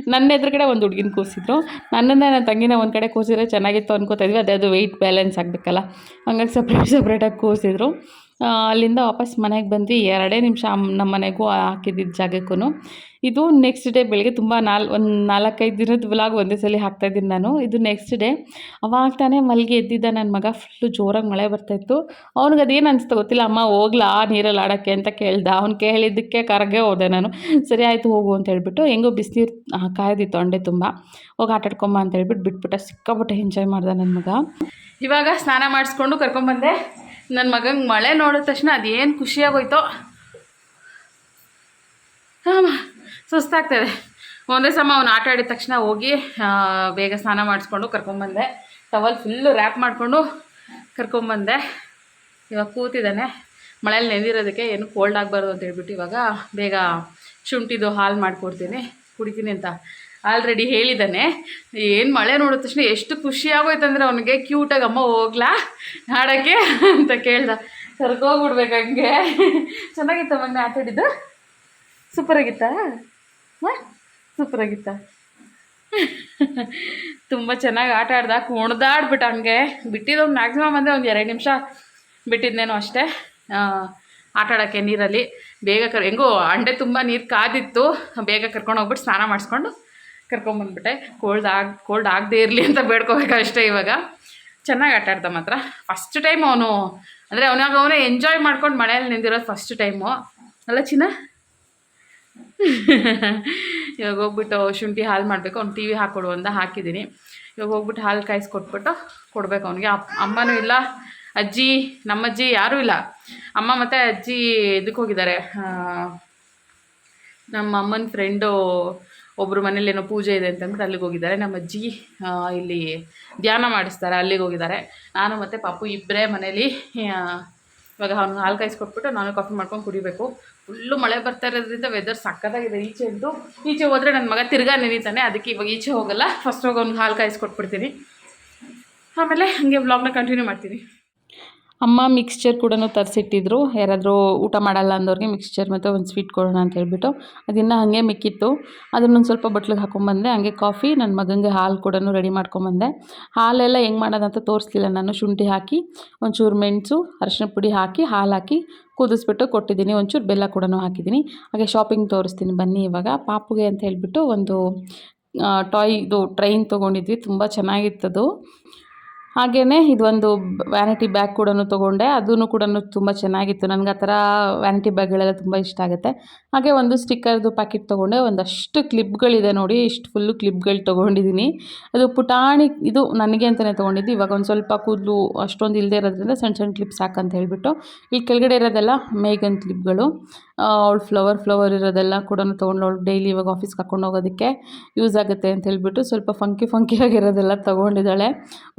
Speaker 1: ನನ್ನ ಎದುರುಗಡೆ ಒಂದು ಹುಡುಗಿನ ಕೂರಿಸಿದ್ರು. ನನ್ನನ್ನು ನನ್ನ ತಂಗಿನ ಒಂದು ಕಡೆ ಕೂರಿಸಿದ್ರೆ ಚೆನ್ನಾಗಿತ್ತು ಅನ್ಕೋತಾ ಇದ್ವಿ. ಅದೇ ಅದು ವೆಯ್ಟ್ ಬ್ಯಾಲೆನ್ಸ್ ಆಗಬೇಕಲ್ಲ. ಹಂಗಾಗಿ ಸಪ್ರೇಟ್ ಸಪ್ರೇಟಾಗಿ ಕೂರಿಸಿದ್ರು. ಅಲ್ಲಿಂದ ವಾಪಸ್ ಮನೆಗೆ ಬಂದ್ವಿ ಎರಡೇ ನಿಮಿಷ ನಮ್ಮ ಮನೆಗೂ ಹಾಕಿದ್ದಿದ್ದ ಜಾಗಕ್ಕೂ ಇದು ನೆಕ್ಸ್ಟ್ ಡೇ ಬೆಳಗ್ಗೆ ತುಂಬ ನಾಲ್, ಒಂದು ನಾಲ್ಕೈದು ದಿನದ ವ್ಲಾಗ್ ಒಂದೇ ಸಲ ಹಾಕ್ತಾಯಿದ್ದೀನಿ ನಾನು. ಇದು ನೆಕ್ಸ್ಟ್ ಡೇ ಅವಾಗ ತಾನೇ ಮಲ್ಗೆ ಎದ್ದಿದ್ದ ನನ್ನ ಮಗ ಫುಲ್ಲು ಜೋರಾಗಿ ಮಳೆ ಬರ್ತಾಯಿತ್ತು ಅವ್ನಿಗೆ ಅದೇನು ಅನಿಸ್ತು ಗೊತ್ತಿಲ್ಲ, ಅಮ್ಮ, ಹೋಗ್ಲಾ ನೀರಲ್ಲಿ ಆಡೋಕ್ಕೆ ಅಂತ ಕೇಳ್ದ. ಅವ್ನು ಕೇಳಿದ್ದಕ್ಕೆ ಕರಗೇ ಹೋದೆ ನಾನು. ಸರಿ, ಆಯಿತು, ಹೋಗು ಅಂತ ಹೇಳ್ಬಿಟ್ಟು ಹೆಂಗೋ ಬಿಸಿನೀರು ಕಾಯ್ದಿತ್ತು ತೊಂಡೆ ತುಂಬ. ಹೋಗಿ ಆಟ ಆಡ್ಕೊಂಬ ಅಂತ ಹೇಳ್ಬಿಟ್ಟು ಬಿಟ್ಬಿಟ್ಟ ಸಿಕ್ಕಾಪಟ್ಟೆ ಎಂಜಾಯ್ ಮಾಡ್ದೆ ನನ್ನ ಮಗ. ಇವಾಗ ಸ್ನಾನ ಮಾಡಿಸ್ಕೊಂಡು ಕರ್ಕೊಂಬಂದೆ ನನ್ನ ಮಗಂಗೆ ಮಳೆ ನೋಡಿದ ತಕ್ಷಣ ಅದೇನು ಖುಷಿಯಾಗೋಯ್ತೋ. ಹಾಂ ಸುಸ್ತಾಗ್ತದೆ. ಒಂದೇ ಸಮ ಅವನು ಆಟ ಆಡಿದ ತಕ್ಷಣ ಹೋಗಿ ಬೇಗ ಸ್ನಾನ ಮಾಡಿಸ್ಕೊಂಡು ಕರ್ಕೊಂಬಂದೆ ಟವಲ್ ಫುಲ್ಲು ರ್ಯಾಪ್ ಮಾಡಿಕೊಂಡು ಕರ್ಕೊಂಬಂದೆ ಇವಾಗ ಕೂತಿದ್ದಾನೆ. ಮಳೇಲಿ ನೆನೆದಿರೋದಕ್ಕೆ ಏನು ಕೋಲ್ಡ್ ಆಗಬಾರ್ದು ಅಂತ ಹೇಳ್ಬಿಟ್ಟು ಇವಾಗ ಬೇಗ ಶುಂಠಿದು ಹಾಲು ಮಾಡಿಕೊಡ್ತೀನಿ. ಕುಡಿತೀನಿ ಅಂತ ಆಲ್ರೆಡಿ ಹೇಳಿದ್ದಾನೆ. ಏನು ಮಳೆ ನೋಡಿದ ತಕ್ಷಣ ಎಷ್ಟು ಖುಷಿ ಆಗೋಯ್ತಂದ್ರೆ ಅವನಿಗೆ ಕ್ಯೂಟಾಗಿ ಅಮ್ಮ ಹೋಗ್ಲಾ ಆಡೋಕ್ಕೆ ಅಂತ ಕೇಳ್ದ. ಕರ್ಕೋಗ್ಬಿಡ್ಬೇಕು ಹಂಗೆ. ಚೆನ್ನಾಗಿತ್ತ ಮಗನ ಆಟಾಡಿದ್ದು ಸೂಪರಾಗಿತ್ತಾ ಹಾಂ? ಸೂಪರಾಗಿತ್ತಾ ತುಂಬ ಚೆನ್ನಾಗಿ ಆಟ ಆಡ್ದ, ಕುಣ್ದಾಡ್ಬಿಟ್ಟು ಹಂಗೆ. ಬಿಟ್ಟಿದ್ದು ಒಂದು ಮ್ಯಾಕ್ಸಿಮಮ್ ಅಂದರೆ ಒಂದು ಎರಡು ನಿಮಿಷ ಬಿಟ್ಟಿದ್ನೇನೋ ಅಷ್ಟೇ. ಆಟ ಆಡೋಕ್ಕೆ ನೀರಲ್ಲಿ ಬೇಗ ಕರ್, ಹೆಂಗೋ ಅಂಡೆ ತುಂಬ ನೀರು ಕಾದಿತ್ತು, ಬೇಗ ಕರ್ಕೊಂಡು ಹೋಗ್ಬಿಟ್ಟು ಸ್ನಾನ ಮಾಡಿಸ್ಕೊಂಡು ಕರ್ಕೊಂಬಂದ್ಬಿಟ್ಟೆ. ಕೋಲ್ಡ್ ಆಗಿ ಕೋಲ್ಡ್ ಆಗದೇ ಇರಲಿ ಅಂತ ಬೇಡ್ಕೋಬೇಕು ಅಷ್ಟೇ ಇವಾಗ. ಚೆನ್ನಾಗಿ ಆಟ ಆಡ್ದ ಮಾತ್ರ. ಫಸ್ಟ್ ಟೈಮ್ ಅವನು, ಅಂದರೆ ಅವನಾಗ ಅವನೇ ಎಂಜಾಯ್ ಮಾಡ್ಕೊಂಡು ಮನೆಯಲ್ಲಿ ನಿಂತಿರೋದು ಫಸ್ಟ್ ಟೈಮು ಅಲ್ಲ ಚಿನ್ನ? ಇವಾಗ ಹೋಗ್ಬಿಟ್ಟು ಶುಂಠಿ ಹಾಲು ಮಾಡಬೇಕು. ಅವ್ನು ಟಿ ವಿ ಹಾಕ್ಕೊಡು ಅಂತ ಹಾಕಿದ್ದೀನಿ. ಇವಾಗ ಹೋಗ್ಬಿಟ್ಟು ಹಾಲು ಕಾಯಿಸ್ಕೊಟ್ಬಿಟ್ಟು ಕೊಡಬೇಕು ಅವನಿಗೆ. ಅಮ್ಮನೂ ಇಲ್ಲ, ಅಜ್ಜಿ, ನಮ್ಮಜ್ಜಿ ಯಾರೂ ಇಲ್ಲ. ಅಮ್ಮ ಮತ್ತು ಅಜ್ಜಿ ಇದಕ್ಕೆ ಹೋಗಿದ್ದಾರೆ. ನಮ್ಮ ಅಮ್ಮನ ಫ್ರೆಂಡು ಒಬ್ಬರು ಮನೇಲಿ ಏನೋ ಪೂಜೆ ಇದೆ ಅಂತಂದ್ರೆ ಅಲ್ಲಿಗೆ ಹೋಗಿದ್ದಾರೆ. ನಮ್ಮ ಅಜ್ಜಿ ಇಲ್ಲಿ ಧ್ಯಾನ ಮಾಡಿಸ್ತಾರೆ, ಅಲ್ಲಿಗೆ ಹೋಗಿದ್ದಾರೆ. ನಾನು ಮತ್ತು ಪಾಪು ಇಬ್ಬರೇ ಮನೇಲಿ ಇವಾಗ ಅವ್ನು ಹಾಲು ಕಾಯಿಸ್ಕೊಟ್ಬಿಟ್ಟು ನಾನು ಕಾಫಿ ಮಾಡ್ಕೊಂಡು ಕುಡಿಬೇಕು. ಫುಲ್ಲು ಮಳೆ ಬರ್ತಾ ಇರೋದ್ರಿಂದ ವೆದರ್ ಸಕ್ಕತ್ತಾಗಿದೆ ಈಚೆ ಇದ್ದು ಈಚೆ ಹೋದರೆ ನನ್ನ ಮಗ ತಿರ್ಗಾ ನೆನೀತಾನೆ. ಅದಕ್ಕೆ ಇವಾಗ ಈಚೆ ಹೋಗಲ್ಲ. ಫಸ್ಟ್ ಹೋಗಿ ಅವ್ನಿಗೆ ಹಾಲು ಕಾಯಿಸ್ಕೊಟ್ಬಿಡ್ತೀನಿ. ಆಮೇಲೆ ಹಾಗೆ ವ್ಲಾಗ್ನ ಕಂಟಿನ್ಯೂ ಮಾಡ್ತೀನಿ. ಅಮ್ಮ ಮಿಕ್ಸ್ಚರ್ ಕೂಡ ತರಿಸಿಟ್ಟಿದ್ರು. ಯಾರಾದರೂ ಊಟ ಮಾಡಲ್ಲ ಅಂದವ್ರಿಗೆ ಮಿಕ್ಸ್ಚರ್ ಮತ್ತು ಒಂದು ಸ್ವೀಟ್ ಕೊಡೋಣ ಅಂತ ಹೇಳ್ಬಿಟ್ಟು ಅದನ್ನು ಹಾಗೆ ಮಿಕ್ಕಿತ್ತು. ಅದನ್ನೊಂದು ಸ್ವಲ್ಪ ಬಟ್ಲಿಗೆ ಹಾಕೊಂಡ್ಬಂದೆ ಹಾಗೆ ಕಾಫಿ ನನ್ನ ಮಗನಿಗೆ ಹಾಲು ಕೂಡ ರೆಡಿ ಮಾಡ್ಕೊಂಬಂದೆ. ಹಾಲೆಲ್ಲ ಹೆಂಗೆ ಮಾಡೋದಂತ ತೋರಿಸ್ತಿಲ್ಲ ನಾನು ಶುಂಠಿ ಹಾಕಿ, ಒಂಚೂರು ಮೆಣಸು ಅರಿಶಿನ ಪುಡಿ ಹಾಕಿ, ಹಾಲು ಹಾಕಿ ಕುದಿಸ್ಬಿಟ್ಟು ಕೊಟ್ಟಿದ್ದೀನಿ. ಒಂಚೂರು ಬೆಲ್ಲ ಕೂಡ ಹಾಕಿದ್ದೀನಿ. ಹಾಗೆ ಶಾಪಿಂಗ್ ತೋರಿಸ್ತೀನಿ. ಬನ್ನಿ ಇವಾಗ. ಪಾಪುಗೆ ಅಂತ ಹೇಳಿಬಿಟ್ಟು ಒಂದು ಟಾಯ್ ಇದು ಟ್ರೈನ್ ತೊಗೊಂಡಿದ್ವಿ. ತುಂಬ ಚೆನ್ನಾಗಿತ್ತದು. ಹಾಗೆಯೇ ಇದೊಂದು ವ್ಯಾನಿಟಿ ಬ್ಯಾಗ್ ಕೂಡ ತೊಗೊಂಡೆ. ಅದೂ ಕೂಡ ತುಂಬ ಚೆನ್ನಾಗಿತ್ತು. ನನಗೆ ಆ ಥರ ವ್ಯಾನಿಟಿ ಬ್ಯಾಗ್ಗಳೆಲ್ಲ ತುಂಬ ಇಷ್ಟ ಆಗುತ್ತೆ. ಹಾಗೆ ಒಂದು ಸ್ಟಿಕ್ಕರ್ದು ಪ್ಯಾಕೆಟ್ ತೊಗೊಂಡೆ. ಒಂದಷ್ಟು ಕ್ಲಿಪ್ಗಳಿದೆ ನೋಡಿ. ಇಷ್ಟು ಫುಲ್ಲು ಕ್ಲಿಪ್ಗಳು ತೊಗೊಂಡಿದ್ದೀನಿ ಅದು ಪುಟಾಣಿ, ಇದು ನನಗೆ ಅಂತಲೇ ತೊಗೊಂಡಿದ್ದು. ಇವಾಗ ಒಂದು ಸ್ವಲ್ಪ ಕೂದಲು ಅಷ್ಟೊಂದು ಇಲ್ಲದೆ ಇರೋದ್ರಿಂದ ಸಣ್ಣ ಸಣ್ಣ ಕ್ಲಿಪ್ಸ್ ಹಾಕಂತ ಹೇಳಿಬಿಟ್ಟು. ಇಲ್ಲಿ ಕೆಳಗಡೆ ಇರೋದೆಲ್ಲ ಮೇಗನ್ ಕ್ಲಿಪ್ಗಳು ಅವಳು ಫ್ಲವರ್ ಫ್ಲವರ್ ಇರೋದೆಲ್ಲ ಕೂಡ ತೊಗೊಂಡು ಅವಳು ಡೈಲಿ ಇವಾಗ ಆಫೀಸ್ಗೆ ಹಾಕೊಂಡು ಹೋಗೋದಕ್ಕೆ ಯೂಸ್ ಆಗುತ್ತೆ ಅಂತ ಹೇಳ್ಬಿಟ್ಟು ಸ್ವಲ್ಪ ಫಂಕಿ ಫಂಕಿ ಆಗಿರೋದೆಲ್ಲ ತೊಗೊಂಡಿದ್ದಾಳೆ.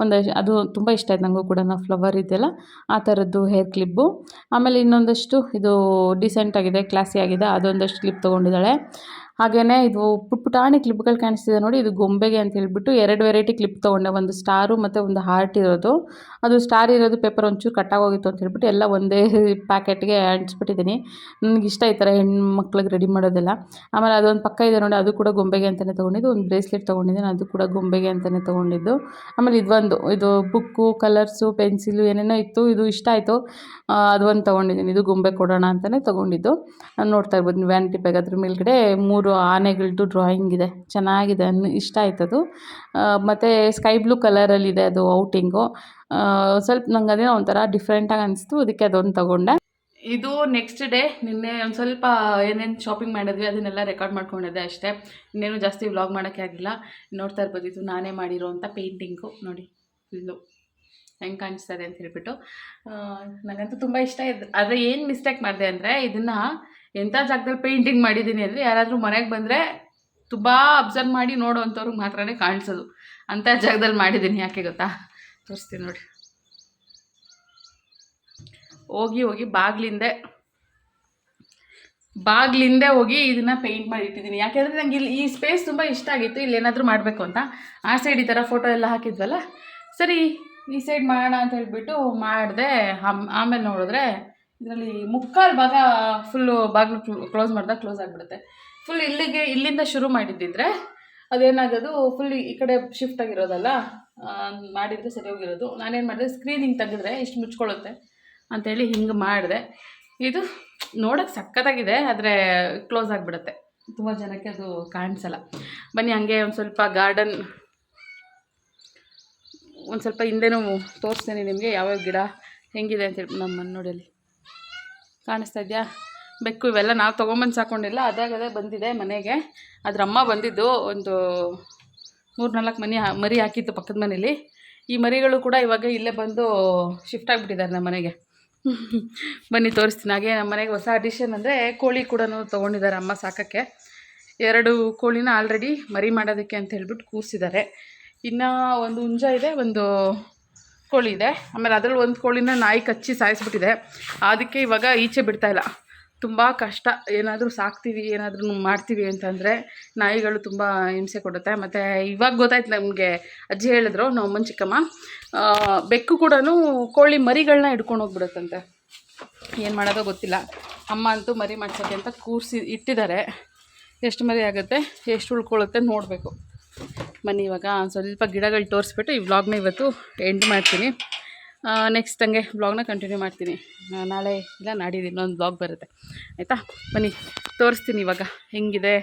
Speaker 1: ಒಂದು ಅದು ತುಂಬ ಇಷ್ಟ ಆಯ್ತು ನನಗೂ ಕೂಡ ಫ್ಲವರ್ ಇದೆಯಲ್ಲ, ಆ ಥರದ್ದು ಹೇರ್ ಕ್ಲಿಪ್ಪು ಆಮೇಲೆ ಇನ್ನೊಂದಷ್ಟು ಇದು ಡಿಸೆಂಟ್ ಆಗಿದೆ ಕ್ಲಾಸಿ ಆಗಿದೆ, ಅದೊಂದಷ್ಟು ಕ್ಲಿಪ್ ತೊಗೊಂಡಿದ್ದಾಳೆ. ಹಾಗೆಯೇ ಇದು ಪುಟ್ ಪುಟಾಣಿ ಕ್ಲಿಪ್ಗಳು ಕಾಣಿಸ್ತಿದೆ ನೋಡಿ, ಇದು ಗೊಂಬೆಗೆ ಅಂತ ಹೇಳ್ಬಿಟ್ಟು ಎರಡು ವೆರೈಟಿ ಕ್ಲಿಪ್ ತೊಗೊಂಡೆ. ಒಂದು ಸ್ಟಾರು ಮತ್ತು ಒಂದು ಹಾರ್ಟ್ ಇರೋದು. ಅದು ಸ್ಟಾರ್ ಇರೋದು ಪೇಪರ್ ಒಂಚೂರು ಕಟ್ಟಾಗೋಗಿತ್ತು ಅಂತ ಹೇಳ್ಬಿಟ್ಟು ಎಲ್ಲ ಒಂದೇ ಪ್ಯಾಕೆಟ್ಗೆ ಅಂಟಿಸ್ಬಿಟ್ಟಿದ್ದೀನಿ. ಇಷ್ಟ ಈ ಥರ ಹೆಣ್ಮಕ್ಳಿಗೆ ರೆಡಿ ಮಾಡೋದೆಲ್ಲ. ಆಮೇಲೆ ಅದೊಂದು ಪಕ್ಕ ಇದೆ ನೋಡಿ, ಅದು ಕೂಡ ಗೊಂಬೆಗೆ ಅಂತಲೇ ತೊಗೊಂಡಿದ್ದು. ಒಂದು ಬ್ರೇಸ್ಲೆಟ್ ತೊಗೊಂಡಿದ್ದೀನಿ, ಅದು ಕೂಡ ಗೊಂಬೆಗೆ ಅಂತಲೇ ತೊಗೊಂಡಿದ್ದು. ಆಮೇಲೆ ಇದೊಂದು ಇದು ಬುಕ್ಕು, ಕಲರ್ಸು, ಪೆನ್ಸಿಲು ಏನೇನೋ ಇತ್ತು. ಇದು ಇಷ್ಟ ಆಯಿತು. ಅದು ಒಂದು ತೊಗೊಂಡಿದ್ದೀನಿ. ಇದು ಗೊಂಬೆ ಕೊಡೋಣ ಅಂತಲೇ ತೊಗೊಂಡಿದ್ದು. ನಾನು ನೋಡ್ತಾ ಇರ್ಬೋದು, ವ್ಯಾನಿಟಿ ಬ್ಯಾಗ್ ಅದ್ರ ಮೇಲ್ಗಡೆ ಮೂರು ಆನೆಗಳದ್ದು ಡ್ರಾಯಿಂಗ್ ಇದೆ. ಚೆನ್ನಾಗಿದೆ ಅನ್ ಇಷ್ಟ ಆಯ್ತು ಅದು ಮತ್ತು ಸ್ಕೈ ಬ್ಲೂ ಕಲರಲ್ಲಿದೆ ಅದು ಔಟಿಂಗು ಸ್ವಲ್ಪ ನಂಗೆ ಅದೇ ಒಂಥರ ಡಿಫ್ರೆಂಟಾಗಿ ಅನಿಸ್ತು, ಅದಕ್ಕೆ ಅದೊಂದು ತೊಗೊಂಡೆ. ಇದು ನೆಕ್ಸ್ಟ್ ಡೇ ನಿನ್ನೆ ಒಂದು ಸ್ವಲ್ಪ ಏನೇನು ಶಾಪಿಂಗ್ ಮಾಡಿದ್ವಿ, ಅದನ್ನೆಲ್ಲ ರೆಕಾರ್ಡ್ ಮಾಡ್ಕೊಂಡಿದ್ದೆ ಅಷ್ಟೇ. ಇನ್ನೇನು ಜಾಸ್ತಿ ವ್ಲಾಗ್ ಮಾಡೋಕ್ಕೆ ಆಗಿಲ್ಲ. ನೋಡ್ತಾ ಇರ್ಬೋದು, ಇದು ನಾನೇ ಮಾಡಿರೋವಂಥ ಪೇಂಟಿಂಗು ನೋಡಿ ಫುಲ್ಲು ಹೆಂಗೆ ಕಾಣಿಸ್ತದೆ ಅಂತ ಹೇಳ್ಬಿಟ್ಟು. ನನಗಂತೂ ತುಂಬ ಇಷ್ಟ ಇದೆ ಆದರೆ ಏನು ಮಿಸ್ಟೇಕ್ ಮಾಡಿದೆ ಅಂದರೆ, ಇದನ್ನು ಎಂಥ ಜಾಗದಲ್ಲಿ ಪೇಂಟಿಂಗ್ ಮಾಡಿದ್ದೀನಿ ಅಂದರೆ ಯಾರಾದರೂ ಮನೆಗೆ ಬಂದರೆ ತುಂಬ ಅಬ್ಸರ್ವ್ ಮಾಡಿ ನೋಡೋವಂಥವ್ರಿಗೆ ಮಾತ್ರನೇ ಕಾಣಿಸೋದು. ಅಂಥ ಜಾಗದಲ್ಲಿ ಮಾಡಿದ್ದೀನಿ, ಯಾಕೆ ಗೊತ್ತಾ? ತೋರಿಸ್ತೀನಿ ನೋಡಿ. ಹೋಗಿ ಹೋಗಿ ಬಾಗ್ಲಿಂದೆ. ಬಾಗ್ಲಿಂದೆ ಹೋಗಿ ಇದನ್ನು ಪೇಂಟ್ ಮಾಡಿ ಇಟ್ಟಿದ್ದೀನಿ ಯಾಕೆಂದರೆ ನನಗೆ ಇಲ್ಲಿ ಈ ಸ್ಪೇಸ್ ತುಂಬ ಇಷ್ಟ ಆಗಿತ್ತು, ಇಲ್ಲಿ ಏನಾದರೂ ಮಾಡಬೇಕು ಅಂತ. ಆ ಸೈಡ್ ಈ ಥರ ಫೋಟೋ ಎಲ್ಲ ಹಾಕಿದ್ವಲ್ಲ? ಸರಿ, ಈ ಸೈಡ್ ಮಾಡೋಣ ಅಂತ ಹೇಳಿಬಿಟ್ಟು ಮಾಡಿದೆ. ಆಮೇಲೆ ನೋಡಿದ್ರೆ ಇದರಲ್ಲಿ ಮುಕ್ಕಾಲು ಭಾಗ ಫುಲ್ಲು ಬಾಗಿಲು ಕ್ಲೋಸ್ ಮಾಡಿದಾಗ ಕ್ಲೋಸ್ ಆಗಿಬಿಡುತ್ತೆ. ಫುಲ್ ಇಲ್ಲಿಗೆ, ಇಲ್ಲಿಂದ ಶುರು ಮಾಡಿದ್ದಿದ್ರೆ ಅದೇನಾಗೋದು ಫುಲ್ ಈ ಕಡೆ ಶಿಫ್ಟ್ ಆಗಿರೋದಲ್ಲ ಮಾಡಿದ್ರೆ ಸರಿ ಹೋಗಿರೋದು ನಾನೇನು ಮಾಡಿದೆ ಸ್ಕ್ರೀನಿಂಗ್ ತೆಗೆದ್ರೆ ಇಷ್ಟು ಮುಚ್ಕೊಳ್ಳುತ್ತೆ ಅಂತೇಳಿ ಹಿಂಗೆ ಮಾಡಿದೆ. ಇದು ನೋಡೋಕ್ಕೆ ಸಖತ್ತಾಗಿದೆ, ಆದರೆ ಕ್ಲೋಸ್ ಆಗಿಬಿಡುತ್ತೆ. ತುಂಬ ಜನಕ್ಕೆ ಅದು ಕಾಣಿಸಲ್ಲ. ಬನ್ನಿ, ಹಂಗೆ ಒಂದು ಸ್ವಲ್ಪ ಗಾರ್ಡನ್ ಒಂದು ಸ್ವಲ್ಪ ಹಿಂದೆನೂ ತೋರಿಸ್ತೇನೆ ನಿಮಗೆ, ಯಾವ್ಯಾವ ಗಿಡ ಹೆಂಗಿದೆ ಅಂತೇಳಿ ನಮ್ಮ ನೋಡಿ ಅಲ್ಲಿ. ಕಾಣಿಸ್ತಾ ಇದೆಯಾ? ಬೆಕ್ಕು ಇವೆಲ್ಲ ನಾವು ತೊಗೊಂಬಂದು ಸಾಕೊಂಡಿಲ್ಲ, ಅದಾಗದೇ ಬಂದಿದೆ ಮನೆಗೆ. ಅದ್ರ ಅಮ್ಮ ಬಂದಿದ್ದು ಒಂದು ಮೂರು ನಾಲ್ಕು ಮನೆ ಮರಿ ಹಾಕಿತ್ತು ಪಕ್ಕದ ಮನೇಲಿ. ಈ ಮರಿಗಳು ಕೂಡ ಇವಾಗ ಇಲ್ಲೇ ಬಂದು ಶಿಫ್ಟ್ ಆಗಿಬಿಟ್ಟಿದ್ದಾರೆ ನಮ್ಮ ಮನೆಗೆ. ಬನ್ನಿ ತೋರಿಸ್ತೀನಿ. ಹಾಗೆ ನಮ್ಮ ಮನೆಗೆ ಹೊಸ ಅಡಿಷನ್ ಅಂದರೆ ಕೋಳಿ ಕೂಡ ತೊಗೊಂಡಿದ್ದಾರೆ ಅಮ್ಮ ಸಾಕೋಕ್ಕೆ. ಎರಡು ಕೋಳಿನ ಆಲ್ರೆಡಿ ಮರಿ ಮಾಡೋದಕ್ಕೆ ಅಂತ ಹೇಳ್ಬಿಟ್ಟು ಕೂರಿಸಿದ್ದಾರೆ. ಇನ್ನು ಒಂದು ಹುಂಜ ಇದೆ, ಒಂದು ಕೋಳಿ ಇದೆ ಆಮೇಲೆ ಅದರಲ್ಲಿ ಒಂದು ಕೋಳಿನ ನಾಯಿ ಕಚ್ಚಿ ಸಾಯಿಸ್ಬಿಟ್ಟಿದೆ. ಅದಕ್ಕೆ ಇವಾಗ ಈಚೆ ಬಿಡ್ತಾ ಇಲ್ಲ. ತುಂಬ ಕಷ್ಟ. ಏನಾದರೂ ಸಾಕ್ತೀವಿ, ಏನಾದರೂ ಮಾಡ್ತೀವಿ ಅಂತಂದರೆ ನಾಯಿಗಳು ತುಂಬ ಹಿಂಸೆ ಕೊಡುತ್ತೆ. ಮತ್ತು ಇವಾಗ ಗೊತ್ತಾಯ್ತು ನಮಗೆ, ಅಜ್ಜಿ ಹೇಳಿದ್ರು, ನಮ್ಮ ಅಮ್ಮನ ಚಿಕ್ಕಮ್ಮ ಬೆಕ್ಕು ಕೂಡ ಕೋಳಿ ಮರಿಗಳನ್ನ ಹಿಡ್ಕೊಂಡು ಹೋಗ್ಬಿಡುತ್ತಂತೆ. ಏನು ಮಾಡೋದೋ ಗೊತ್ತಿಲ್ಲ. ಅಮ್ಮ ಅಂತೂ ಮರಿ ಮಾಡ್ಸೋಕ್ಕೆ ಅಂತ ಕೂರಿಸಿ ಇಟ್ಟಿದ್ದಾರೆ. ಎಷ್ಟು ಮರಿ ಆಗುತ್ತೆ, ಎಷ್ಟು ಉಳ್ಕೊಳ್ಳುತ್ತೆ ನೋಡಬೇಕು. ಬನ್ನಿ ಇವಾಗ. ಸ್ವಲ್ಪ ಗಿಡಗಳು ತೋರಿಸ್ಬಿಟ್ಟು ಈ ವ್ಲಾಗ್ನ ಇವತ್ತು ಎಂಡ್ ಮಾಡ್ತೀನಿ. ನೆಕ್ಸ್ಟ್ ಹಂಗೆ ವ್ಲಾಗ್ನ ಕಂಟಿನ್ಯೂ ಮಾಡ್ತೀನಿ. ನಾಳೆ ಇಲ್ಲ, ನಾಡಿದ್ದು ಇನ್ನೊಂದು ಬ್ಲಾಗ್ ಬರುತ್ತೆ. ಆಯಿತಾ? ಬನ್ನಿ, ತೋರಿಸ್ತೀನಿ ಇವಾಗ. ಹೆಂಗಿದೆ?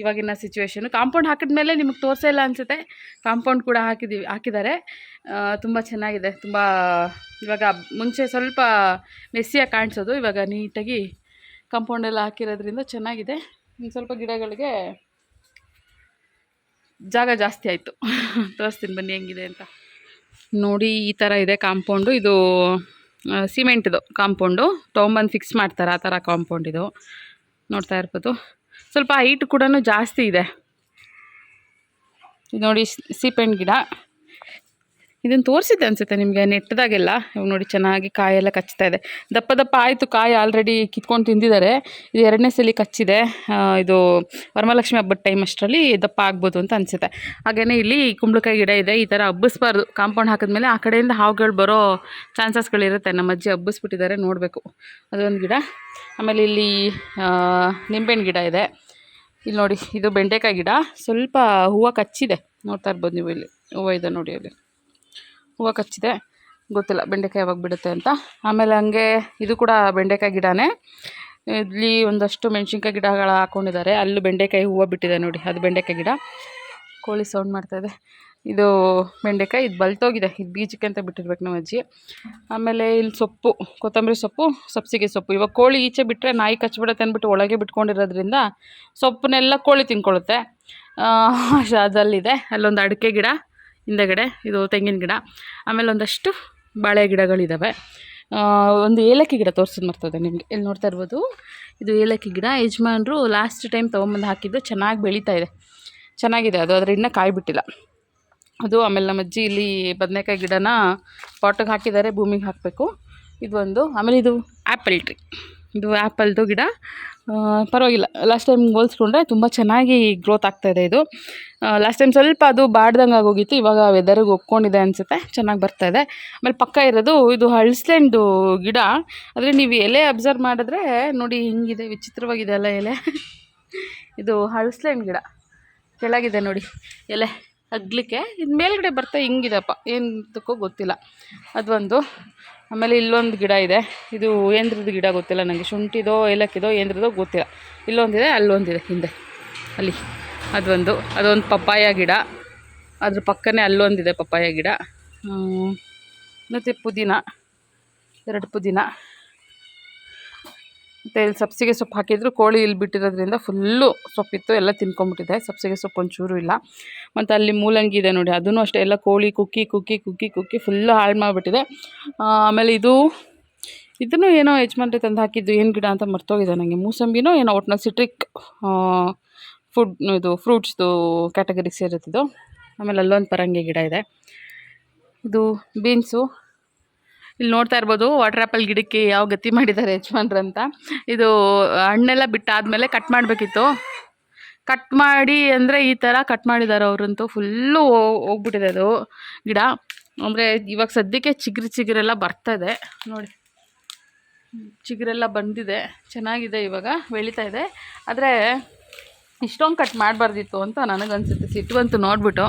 Speaker 1: ಇವಾಗಿನ ಸಿಚುವೇಶನು ಕಾಂಪೌಂಡ್ ಹಾಕಿದ್ಮೇಲೆ ನಿಮಗೆ ತೋರಿಸೇ ಇಲ್ಲ ಅನಿಸುತ್ತೆ. ಕಾಂಪೌಂಡ್ ಕೂಡ ಹಾಕಿದ್ದೀವಿ ಹಾಕಿದ್ದಾರೆ. ತುಂಬ ಚೆನ್ನಾಗಿದೆ. ತುಂಬ, ಇವಾಗ ಮುಂಚೆ ಸ್ವಲ್ಪ ಮೆಸ್ಸಿಯಾಗಿ ಕಾಣಿಸೋದು. ಇವಾಗ ನೀಟಾಗಿ ಕಾಂಪೌಂಡೆಲ್ಲ ಹಾಕಿರೋದ್ರಿಂದ ಚೆನ್ನಾಗಿದೆ. ಇನ್ನು ಸ್ವಲ್ಪ ಗಿಡಗಳಿಗೆ ಜಾಗ ಜಾಸ್ತಿ ಆಯಿತು. ತೋರಿಸ್ತೀನಿ ಬನ್ನಿ ಹೆಂಗಿದೆ ಅಂತ. ನೋಡಿ, ಈ ಥರ ಇದೆ ಕಾಂಪೌಂಡು. ಇದು ಸಿಮೆಂಟ್ದು ಕಾಂಪೌಂಡು. ತೊಗೊಂಬಂದು ಫಿಕ್ಸ್ ಮಾಡ್ತಾರೆ? ಆ ಥರ ಕಾಂಪೌಂಡ್ ಇದು. ನೋಡ್ತಾ ಇರ್ಬೋದು. ಸ್ವಲ್ಪ ಹೈಟ್ ಕೂಡ ಜಾಸ್ತಿ ಇದೆ. ಇದು ನೋಡಿ ಸೀಪೆಂಡ್ ಗಿಡ. ಇದನ್ನು ತೋರಿಸಿದ್ದೆ ಅನಿಸುತ್ತೆ ನಿಮಗೆ ನೆಟ್ಟದಾಗೆಲ್ಲ. ಇವಾಗ ನೋಡಿ ಚೆನ್ನಾಗಿ ಕಾಯೆಲ್ಲ ಕಚ್ತಾ ಇದೆ. ದಪ್ಪ ದಪ್ಪ ಆಯಿತು ಕಾಯಿ ಆಲ್ರೆಡಿ ಕಿತ್ಕೊಂಡು ತಿಂದಿದ್ದಾರೆ. ಇದು ಎರಡನೇ ಸಲ ಕಚ್ಚಿದೆ. ಇದು ವರಮಹಾಲಕ್ಷ್ಮಿ ಹಬ್ಬದ ಟೈಮ್ ಅಷ್ಟರಲ್ಲಿ ದಪ್ಪ ಆಗ್ಬೋದು ಅಂತ ಅನಿಸುತ್ತೆ. ಹಾಗೆಯೇ ಇಲ್ಲಿ ಕುಂಬಳಕಾಯಿ ಗಿಡ ಇದೆ. ಈ ಥರ ಹಬ್ಬಿಸ್ಬಾರ್ದು. ಕಾಂಪೌಂಡ್ ಹಾಕಿದ್ಮೇಲೆ ಆ ಕಡೆಯಿಂದ ಹಾವುಗಳು ಬರೋ ಚಾನ್ಸಸ್ಗಳಿರುತ್ತೆ. ನಮ್ಮ ಅಜ್ಜಿ ಹಬ್ಬಿಸ್ಬಿಟ್ಟಿದ್ದಾರೆ ನೋಡಬೇಕು. ಅದೊಂದು ಗಿಡ. ಆಮೇಲೆ ಇಲ್ಲಿ ನಿಂಬೆಹಣ್ಣು ಗಿಡ ಇದೆ. ಇಲ್ಲಿ ನೋಡಿ, ಇದು ಬೆಂಡೆಕಾಯಿ ಗಿಡ. ಸ್ವಲ್ಪ ಹೂವು ಕಚ್ಚಿದೆ. ನೋಡ್ತಾ ಇರ್ಬೋದು ನೀವು ಇಲ್ಲಿ. ಹೂವು ಇದೆ ನೋಡಿ ಅಲ್ಲಿ. ಹೂವು ಕಚ್ಚಿದೆ. ಗೊತ್ತಿಲ್ಲ ಬೆಂಡೆಕಾಯಿ ಯಾವಾಗ ಬಿಡುತ್ತೆ ಅಂತ. ಆಮೇಲೆ ಹಂಗೆ ಇದು ಕೂಡ ಬೆಂಡೆಕಾಯಿ ಗಿಡನೇ. ಇಲ್ಲಿ ಒಂದಷ್ಟು ಮೆಣಸಿನ್ಕಾಯಿ ಗಿಡಗಳು ಹಾಕ್ಕೊಂಡಿದ್ದಾರೆ ಅಲ್ಲೂ ಬೆಂಡೆಕಾಯಿ ಹೂವು ಬಿಟ್ಟಿದೆ ನೋಡಿ. ಅದು ಬೆಂಡೆಕಾಯಿ ಗಿಡ. ಕೋಳಿ ಸೌಂಡ್ ಮಾಡ್ತಾಯಿದೆ ಇದು. ಬೆಂಡೆಕಾಯಿ ಇದು ಬಲ್ತೋಗಿದೆ. ಇದು ಬೀಜಕ್ಕೆ ಅಂತ ಬಿಟ್ಟಿರ್ಬೇಕು ನಮ್ಮ ಅಜ್ಜಿ. ಆಮೇಲೆ ಇಲ್ಲಿ ಸೊಪ್ಪು ಕೊತ್ತಂಬರಿ ಸೊಪ್ಪು ಸಬ್ಸಿಗೆ ಸೊಪ್ಪು. ಇವಾಗ ಕೋಳಿ ಈಚೆ ಬಿಟ್ಟರೆ ನಾಯಿ ಕಚ್ಚಿಬಿಡುತ್ತೆ ಅಂದ್ಬಿಟ್ಟು ಒಳಗೆ ಬಿಟ್ಕೊಂಡಿರೋದ್ರಿಂದ ಸೊಪ್ಪನ್ನೆಲ್ಲ ಕೋಳಿ ತಿನ್ಕೊಳ್ಳುತ್ತೆ. ಆ, ಅದಲ್ಲಿದೆ ಅಲ್ಲೊಂದು ಅಡಿಕೆ ಗಿಡ. ಹಿಂದೆಗಡೆ ಇದು ತೆಂಗಿನ ಗಿಡ, ಆಮೇಲೆ ಒಂದಷ್ಟು ಬಾಳೆ ಗಿಡಗಳಿದ್ದಾವೆ ಒಂದು ಏಲಕ್ಕಿ ಗಿಡ ತೋರಿಸೋದು ಮರ್ತದೆ ನಿಮಗೆ. ಇಲ್ಲಿ ನೋಡ್ತಾ ಇರ್ಬೋದು? ಇದು ಏಲಕ್ಕಿ ಗಿಡ. ಯಜಮಾನರು ಲಾಸ್ಟ್ ಟೈಮ್ ತೊಗೊಂಬಂದು ಹಾಕಿದ್ದು ಚೆನ್ನಾಗಿ ಬೆಳೀತಾ ಇದೆ. ಚೆನ್ನಾಗಿದೆ ಅದು. ಆದರೆ ಇನ್ನೂ ಕಾಯಿ ಬಿಟ್ಟಿಲ್ಲ ಅದು ಆಮೇಲೆ ನಮ್ಮ ಅಜ್ಜಿ ಇಲ್ಲಿ ಬದನೆಕಾಯಿ ಗಿಡನ ಪಾಟಿಗೆ ಹಾಕಿದ್ದಾರೆ, ಭೂಮಿಗೆ ಹಾಕಬೇಕು. ಇದು ಒಂದು, ಆಮೇಲೆ ಇದು ಆ್ಯಪಲ್ ಟ್ರೀ. ಇದು ಆ್ಯಪಲ್ದು ಗಿಡ. ಪರವಾಗಿಲ್ಲ. ಲಾಸ್ಟ್ ಟೈಮ್ ಹೋಲಿಸ್ಕೊಂಡ್ರೆ ತುಂಬ ಚೆನ್ನಾಗಿ ಗ್ರೋತ್ ಆಗ್ತಾಯಿದೆ ಇದು ಲಾಸ್ಟ್ ಟೈಮ್ ಸ್ವಲ್ಪ ಅದು ಬಾಡ್ದಂಗೆ ಆಗೋಗಿತ್ತು, ಇವಾಗ ವೆದರ್ಗೆ ಒಪ್ಕೊಂಡಿದೆ ಅನಿಸುತ್ತೆ. ಚೆನ್ನಾಗಿ ಬರ್ತಾಯಿದೆ ಆಮೇಲೆ ಪಕ್ಕ ಇರೋದು ಇದು ಹಳ್ಸ್ಲೆಂಡು ಗಿಡ. ಆದರೆ ನೀವು ಎಲೆ ಅಬ್ಸರ್ವ್ ಮಾಡಿದ್ರೆ ನೋಡಿ ಹಿಂಗಿದೆ, ವಿಚಿತ್ರವಾಗಿದೆ ಅಲ್ಲ ಎಲೆ. ಇದು ಹಳ್ಸ್ಲೆಂಡ್ ಗಿಡ. ಕೆಳಗಿದೆ ನೋಡಿ ಎಲೆ ಅಗ್ಲಿಕ್ಕೆ. ಇದು ಮೇಲ್ಗಡೆ ಬರ್ತಾ ಹಿಂಗಿದೆಪ್ಪ ಏನಕ್ಕೂ ಗೊತ್ತಿಲ್ಲ. ಅದೊಂದು ಆಮೇಲೆ ಇಲ್ಲೊಂದು ಗಿಡ ಇದೆ. ಇದು ಏಂದ್ರದ ಗಿಡ ಗೊತ್ತಿಲ್ಲ ನನಗೆ ಶುಂಠಿದೋ, ಏಲಕ್ಕಿದೋ ಏಂದ್ರದೋ ಗೊತ್ತಿಲ್ಲ. ಇಲ್ಲೊಂದಿದೆ, ಅಲ್ಲೊಂದಿದೆ, ಹಿಂದೆ. ಅಲ್ಲಿ. ಅದೊಂದು ಅದೊಂದು ಪಪ್ಪಾಯ ಗಿಡ. ಅದ್ರ ಪಕ್ಕನೇ ಅಲ್ಲೊಂದಿದೆ ಪಪ್ಪಾಯ ಗಿಡ. ಮತ್ತು ಪುದೀನ. ಎರಡು ಪುದೀನ. ಮತ್ತು ಇಲ್ಲಿ ಸಬ್ಸಿಗೆ ಸೊಪ್ಪು ಹಾಕಿದ್ರು, ಕೋಳಿ ಇಲ್ಲಿ ಬಿಟ್ಟಿರೋದ್ರಿಂದ ಫುಲ್ಲು ಸೊಪ್ಪಿತ್ತು, ಎಲ್ಲ ತಿನ್ಕೊಂಬಿಟ್ಟಿದೆ. ಸಬ್ಸಿಗೆ ಸೊಪ್ಪು ಒಂಚೂರು ಇಲ್ಲ. ಮತ್ತು ಅಲ್ಲಿ ಮೂಲಂಗಿ ಇದೆ ನೋಡಿ ಅದೂ ಅಷ್ಟೇ, ಎಲ್ಲ ಕೋಳಿ ಕುಕ್ಕಿ ಕುಕ್ಕಿ ಕುಕ್ಕಿ ಕುಕ್ಕಿ ಫುಲ್ಲು ಹಾಳು ಮಾಡಿಬಿಟ್ಟಿದೆ. ಆಮೇಲೆ ಇದು, ಇದನ್ನು ಏನೋ ಯಜಮಾನ್ರೆ ತಂದು ಹಾಕಿದ್ದು, ಏನು ಗಿಡ ಅಂತ ಮರ್ತೋಗಿದೆ ನನಗೆ ಮೂಸಂಬಿನೋ ಏನೋ ಒಟ್ಟಿನ ಸಿಟ್ರಿಕ್ ಫುಡ್ ಇದು ಫ್ರೂಟ್ಸ್ದು ಕ್ಯಾಟಗರಿಗೆ ಸೇರುತ್ತಿದ್ದು ಆಮೇಲೆ ಅಲ್ಲೊಂದು ಪರಂಗಿ ಗಿಡ ಇದೆ. ಇದು ಬೀನ್ಸು ಇಲ್ಲಿ ನೋಡ್ತಾ ಇರ್ಬೋದು ವಾಟರ್ ಆ್ಯಪಲ್ ಗಿಡಕ್ಕೆ ಯಾವ ಗತಿ ಮಾಡಿದ್ದಾರೆ ಯಜಮಾನ್ರು ಅಂತ. ಇದು ಹಣ್ಣೆಲ್ಲ ಬಿಟ್ಟಾದಮೇಲೆ ಕಟ್ ಮಾಡಬೇಕಿತ್ತು. ಕಟ್ ಮಾಡಿ ಅಂದರೆ ಈ ಥರ ಕಟ್ ಮಾಡಿದ್ದಾರೆ ಅವರಂತೂ ಫುಲ್ಲು ಹೋಗ್ಬಿಟ್ಟಿದೆ ಅದು ಗಿಡ. ಅಂದರೆ ಇವಾಗ ಸದ್ಯಕ್ಕೆ ಚಿಗುರು ಚಿಗುರೆಲ್ಲ ಇದೆ. ನೋಡಿ. ಚಿಗುರೆಲ್ಲ ಬಂದಿದೆ. ಚೆನ್ನಾಗಿದೆ ಇವಾಗ, ಬೆಳೀತಾ ಇದೆ. ಆದರೆ ಇಷ್ಟೊಂದು ಕಟ್ ಮಾಡಬಾರ್ದಿತ್ತು ಅಂತ ನನಗನ್ಸುತ್ತೆ. ಸಿಟ್ಟು ಬಂತು ನೋಡಿಬಿಟ್ಟು.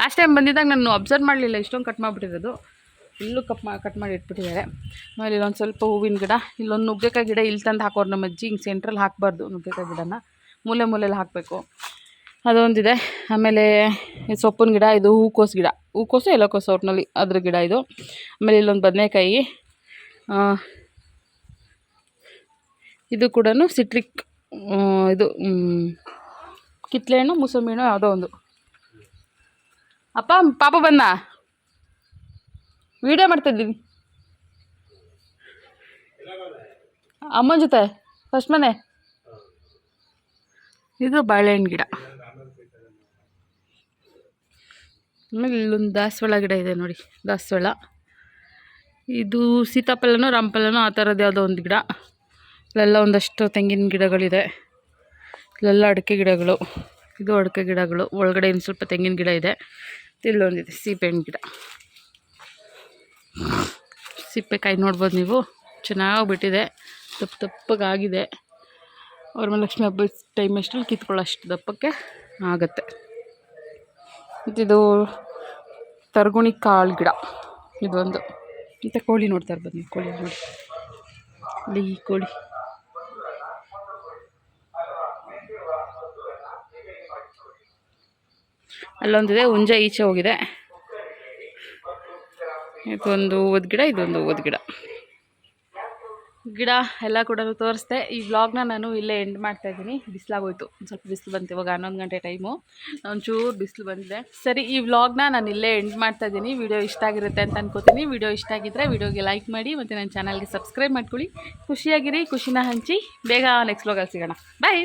Speaker 1: ಲಾಸ್ಟ್ ಟೈಮ್ ಬಂದಿದ್ದಾಗ ನಾನು ಅಬ್ಸರ್ವ್ ಮಾಡಲಿಲ್ಲ, ಇಷ್ಟೊಂದು ಕಟ್ ಮಾಡಿಬಿಟ್ಟಿರೋದು. ಫುಲ್ಲು ಕಪ್ ಮಾ, ಕಟ್ ಮಾಡಿ ಇಟ್ಬಿಟ್ಟಿದ್ದಾರೆ. ಆಮೇಲೆ ಇಲ್ಲೊಂದು ಸ್ವಲ್ಪ ಹೂವಿನ ಗಿಡ. ಇಲ್ಲೊಂದು ನುಗ್ಗೆಕಾಯಿ ಗಿಡ ಇಲ್ಲಿ ತಂದು ಹಾಕೋರು ನಮ್ಮ ಅಜ್ಜಿ. ಹಿಂಗೆ ಸೆಂಟ್ರಲ್ಲಿ ಹಾಕಬಾರ್ದು ನುಗ್ಗೆಕಾಯಿ ಗಿಡನ. ಮೂಲೆ ಮೂಲೆಯಲ್ಲಿ ಹಾಕಬೇಕು. ಅದೊಂದಿದೆ. ಆಮೇಲೆ ಸೊಪ್ಪಿನ ಗಿಡ, ಇದು ಹೂಕೋಸು ಗಿಡ. ಹೂಕೋಸು ಎಲೆಕೋಸು ಒಟ್ಟಿನಲ್ಲಿ ಅದ್ರ ಗಿಡ ಇದು. ಆಮೇಲೆ ಇಲ್ಲೊಂದು ಬದನೆಕಾಯಿ. ಇದು ಕೂಡ ಸಿಟ್ರಿಕ್ ಇದು ಕಿತ್ಲೆ ಹಣ್ಣು ಮುಸಂಬಿ ಹಣ್ಣು ಯಾವುದೋ ಒಂದು. ಅಪ್ಪ, ಪಾಪ ಬಂದ? ವಿಡಿಯೋ ಮಾಡ್ತಾಯಿದ್ದೀವಿ ಅಮ್ಮನ ಜೊತೆ ಫಸ್ಟ್ ಮನೆ ಇದು ಬಾಳೆಹಣ್ಣು ಗಿಡ. ಆಮೇಲೆ ಇಲ್ಲೊಂದು ದಾಸವಾಳ ಗಿಡ ಇದೆ ನೋಡಿ, ದಾಸವಾಳ. ಇದು ಸೀತಾಫಲನೋ, ರಾಮಫಲನೋ, ಆ ಥರದ್ದು ಯಾವುದೋ ಒಂದು ಗಿಡ. ಇಲ್ಲೆಲ್ಲ ಒಂದಷ್ಟು ತೆಂಗಿನ ಗಿಡಗಳಿದೆ. ಇಲ್ಲೆಲ್ಲ ಅಡಿಕೆ ಗಿಡಗಳು, ಇದು ಅಡಿಕೆ ಗಿಡಗಳು. ಒಳಗಡೆ ಇನ್ನು ಸ್ವಲ್ಪ ತೆಂಗಿನ ಗಿಡ ಇದೆ. ಇಲ್ಲೊಂದಿದೆ, ಸೀಬೆಹಣ್ಣು ಗಿಡ. ಸಿಪ್ಪೆಕಾಯಿ ನೋಡ್ಬೋದು ನೀವು. ಚೆನ್ನಾಗಿ ಬಿಟ್ಟಿದೆ ತಪ್ಪು ತಪ್ಪಗಾಗಿದೆ ಅವ್ರ ವರಮಹಾಲಕ್ಷ್ಮಿ ಹಬ್ಬದ ಟೈಮ್ ಅಷ್ಟರಲ್ಲಿ ಕಿತ್ಕೊಳ್ಳೋ ಅಷ್ಟು ದಪ್ಪಕ್ಕೆ ಆಗುತ್ತೆ. ಮತ್ತಿದು ತರ್ಗುಣಿ ಕಾಳು ಗಿಡ. ಇದೊಂದು. ಮತ್ತು ಕೋಳಿ ನೋಡ್ತಾ ಇರ್ಬೋದು ನೀವು, ಕೋಳಿ ನೋಡಿ. ಇಲ್ಲಿ ಈ ಕೋಳಿ. ಅಲ್ಲೊಂದಿದೆ ಹುಂಜ ಈಚೆ ಹೋಗಿದೆ. ಇದೊಂದು ಹೂವದ ಗಿಡ, ಇದೊಂದು ಹೂವದ ಗಿಡ. ಗಿಡ ಎಲ್ಲ ಕೂಡ ತೋರಿಸ್ದೆ. ಈ ವ್ಲಾಗ್ನ ನಾನು ಇಲ್ಲೇ ಎಂಡ್ ಮಾಡ್ತಾ ಇದ್ದೀನಿ. ಬಿಸಿಲಾಗೋಯ್ತು. ಒಂದು ಸ್ವಲ್ಪ ಬಿಸಿಲು ಬಂತು. ಇವಾಗ ಹನ್ನೊಂದು ಗಂಟೆ ಟೈಮು ಒಂಚೂರು ಬಿಸಿಲು ಬಂದಿದೆ. ಸರಿ, ಈ ವ್ಲಾಗ್ನ ನಾನು ಇಲ್ಲೇ ಎಂಡ್ ಮಾಡ್ತಾ ಇದ್ದೀನಿ. ವಿಡಿಯೋ ಇಷ್ಟ ಆಗಿರುತ್ತೆ ಅಂತ ಅನ್ಕೋತೀನಿ. ವಿಡಿಯೋ ಇಷ್ಟ ಆಗಿದ್ದರೆ ವಿಡಿಯೋಗೆ ಲೈಕ್ ಮಾಡಿ ಮತ್ತು ನನ್ನ ಚಾನಲ್ಗೆ ಸಬ್ಸ್ಕ್ರೈಬ್ ಮಾಡ್ಕೊಳ್ಳಿ. ಖುಷಿಯಾಗಿರಿ, ಖುಷಿನ ಹಂಚಿ. ಬೇಗ ನೆಕ್ಸ್ಟ್ ವ್ಲಾಗಲ್ಲಿ ಸಿಗೋಣ. ಬಾಯ್